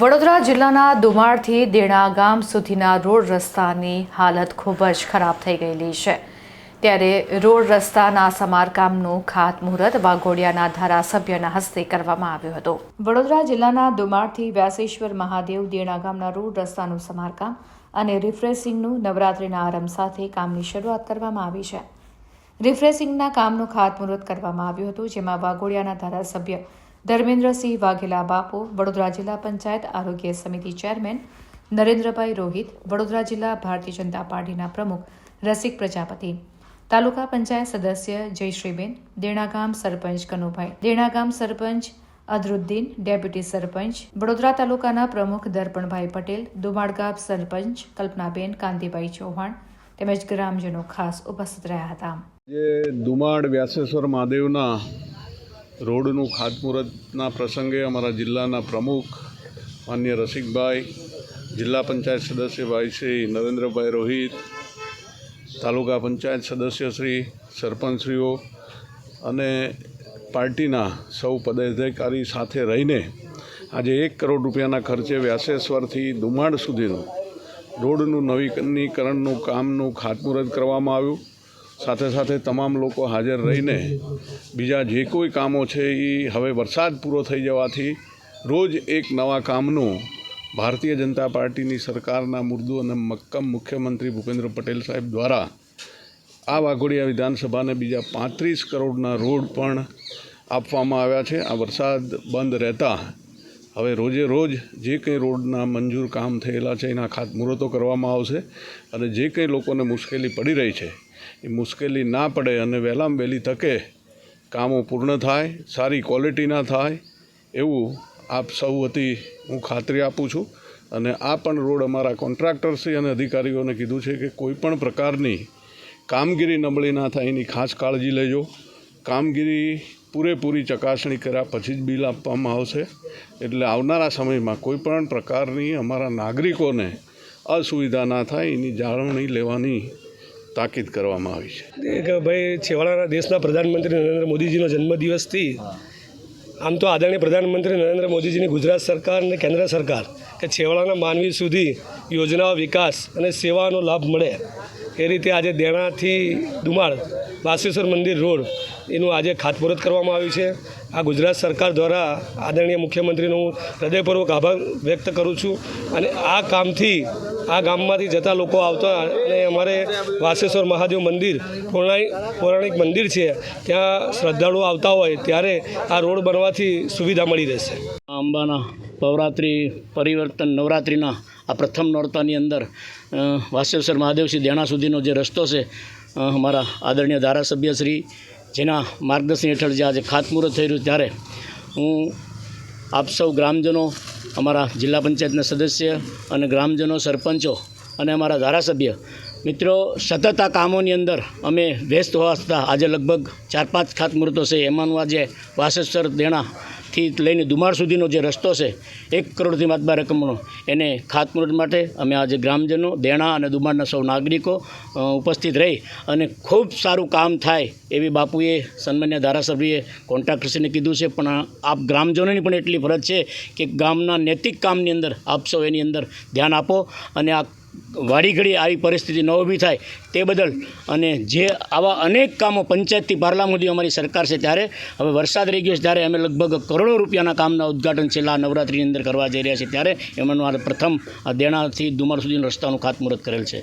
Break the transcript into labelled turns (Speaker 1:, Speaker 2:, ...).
Speaker 1: વડોદરા જિલ્લાના દુમાળથી દેણા ગામ સુધીના રોડ રસ્તાની હાલત ખૂબ જ ખરાબ થઈ ગયેલી છે. ત્યારે રોડ રસ્તાના સમારકામનું ખાતમુહૂર્ત વાઘોડિયાના ધારાસભ્યના હસ્તે કરવામાં આવ્યું હતું. વડોદરા જિલ્લાના દુમાળથી વ્યાસેશ્વર મહાદેવ દેણા ગામના રોડ રસ્તાનું સમારકામ અને રિફ્રેશિંગનું નવરાત્રિના આરંભ સાથે કામની શરૂઆત કરવામાં આવી છે. રિફ્રેશિંગના કામનું ખાતમુહૂર્ત કરવામાં આવ્યું હતું, જેમાં વાઘોડિયાના ધારાસભ્ય ધર્મેન્દ્રસિંહ વાઘેલા બાપુ, વડોદરા જિલ્લા પંચાયત આરોગ્ય સમિતિ ચેરમેન નરેન્દ્રભાઈ રોહિત, વડોદરા જિલ્લા ભારતીય જનતા પાર્ટીના પ્રમુખ રસિક પ્રજાપતિ, તાલુકા પંચાયત સદસ્ય જયશ્રીબેન, દેણાગામ સરપંચ કનુભાઈ, દેણાગામ સરપંચ અદરુદ્દીન, ડેપ્યુટી સરપંચ, વડોદરા તાલુકાના પ્રમુખ દર્પણભાઈ પટેલ, દુમાડગામ સરપંચ કલ્પનાબેન, કાંતિભાઈ ચૌહાણ તેમજ ગ્રામજનો ખાસ ઉપસ્થિત રહ્યા હતા.
Speaker 2: જે દુમાડ વ્યાસેશ્વર મહાદેવના રોડનું ખાતમુહૂર્તના પ્રસંગે અમારા જિલ્લાના પ્રમુખ માન્ય રસિકભાઈ, જિલ્લા પંચાયત સદસ્ય ભાઈ શ્રી નરેન્દ્રભાઈ રોહિત, તાલુકા પંચાયત સદસ્ય શ્રી સરપંચશ્રીઓ અને પાર્ટીના સૌ પદાધિકારી સાથે રહીને આજે એક કરોડ રૂપિયાના ખર્ચે વ્યાસેશ્વરથી ધુમાડ સુધીનું રોડનું નવીકરણીકરણનું કામનું ખાતમુહૂર્ત કરવામાં આવ્યું. સાથે સાથે તમામ લોકો હાજર રહીને બીજા જે કોઈ કામો છે એ હવે વરસાદ પૂરો થઈ જવાથી રોજ એક નવા કામનું ભારતીય જનતા પાર્ટીની સરકારના મુર્દુ અને મક્કમ મુખ્યમંત્રી ભૂપેન્દ્ર પટેલ સાહેબ દ્વારા આ વાઘોડિયા વિધાનસભાને બીજા પાંત્રીસ કરોડના રોડ પણ આપવામાં આવ્યા છે. આ વરસાદ બંધ રહેતા હવે રોજે રોજ જે કંઈ રોડના મંજૂર કામ થયેલા છે એના ખાતમુહૂર્તો કરવામાં આવશે અને જે કંઈ લોકોને મુશ્કેલી પડી રહી છે એ મુશ્કેલી ના પડે અને વહેલામાં વહેલી તકે કામો પૂર્ણ થાય, સારી ક્વોલિટીના થાય, એવું આપ સૌ વતી હું ખાતરી આપું છું. અને આ પણ રોડ અમારા કોન્ટ્રાક્ટર્સી અને અધિકારીઓને કીધું છે કે કોઈ પણ પ્રકારની કામગીરી નબળી ના થાય એની ખાસ કાળજી લેજો. કામગીરી પૂરેપૂરી ચકાસણી કર્યા પછી જ બિલ આપવામાં આવશે. એટલે આવનારા સમયમાં કોઈ પણ પ્રકારની અમારા નાગરિકોને અસુવિધા ના થાય એની જાળવણી લેવાની તાકીદ કરવામાં આવી છે.
Speaker 3: કે ભાઈ, છેવાડાના દેશના પ્રધાનમંત્રી નરેન્દ્ર મોદીજીનો જન્મદિવસથી આમ તો આદરણીય પ્રધાનમંત્રી નરેન્દ્ર મોદીજીની ગુજરાત સરકાર અને કેન્દ્ર સરકાર કે છેવાડાના માનવી સુધી યોજનાઓ વિકાસ અને સેવાનો લાભ મળે એ રીતે આજે દેણાથી દુમાળ વાસેશ્વર મંદિર રોડ, એનું આજે ખાતમુહૂર્ત કરવામાં આવ્યું છે. આ ગુજરાત સરકાર દ્વારા આદરણીય મુખ્યમંત્રીનો હું હૃદયપૂર્વક આભાર વ્યક્ત કરું છું અને આ કામથી, આ ગામમાંથી જતા લોકો આવતા અને અમારે વાસેશ્વર મહાદેવ મંદિર, પૌરાણિક પૌરાણિક મંદિર છે, ત્યાં શ્રદ્ધાળુઓ આવતા હોય ત્યારે આ રોડ બનવાથી સુવિધા મળી રહેશે.
Speaker 4: અંબાના નવરાત્રિ પરિવર્તન, નવરાત્રિના આ પ્રથમ નોરતાની અંદર વાસેશ્વર વાસેશ્વર મહાદેવશ્રી દેણા સુધીનો જે રસ્તો છે અમારા આદરણીય ધારાસભ્ય શ્રી, જેના માર્ગદર્શન હેઠળ જે આજે ખાતમુહૂર્ત થઈ રહ્યું ત્યારે હું આપ સૌ ગ્રામજનો, અમારા જિલ્લા પંચાયતના સદસ્ય અને ગ્રામજનો, સરપંચો અને અમારા ધારાસભ્ય મિત્રો, સતત આ કામોની અંદર અમે વ્યસ્ત હોવા છતાં આજે લગભગ ચાર પાંચ ખાતમુહૂર્તો છે. એમાંનું આજે વાસેશ્વર દેણાથી લઈને દુમાળ સુધીનો જે રસ્તો છે, એક કરોડથી માતબા રકમનો. એને ખાતમુહૂર્ત માટે અમે આજે ગ્રામજનો, દેણા અને દુમાળના સૌ નાગરિકો ઉપસ્થિત રહી અને ખૂબ સારું કામ થાય એવી બાપુએ, સન્માન્ય ધારાસભ્યએ કોન્ટ્રાક્ટર્સને કીધું છે. પણ આપ ગ્રામજનોની પણ એટલી ફરજ છે કે ગામના નૈતિક કામની અંદર આપ સૌ એની અંદર ધ્યાન આપો અને આ વાડી ઘડી આવી પરિસ્થિતિ ન ઊભી થાય તે બદલ અને જે આવા અનેક કામો પંચાયતથી પાર્લા સુધી અમારી સરકાર છે ત્યારે હવે વરસાદ રહી ગયો છે ત્યારે અમે લગભગ કરોડો રૂપિયાના કામના ઉદ્ઘાટન છેલ્લા નવરાત્રિની અંદર કરવા જઈ રહ્યા છીએ ત્યારે એમનું આ પ્રથમ આ દેણાથી દુમાર સુધીના રસ્તાનું ખાતમુહૂર્ત કરેલ છે.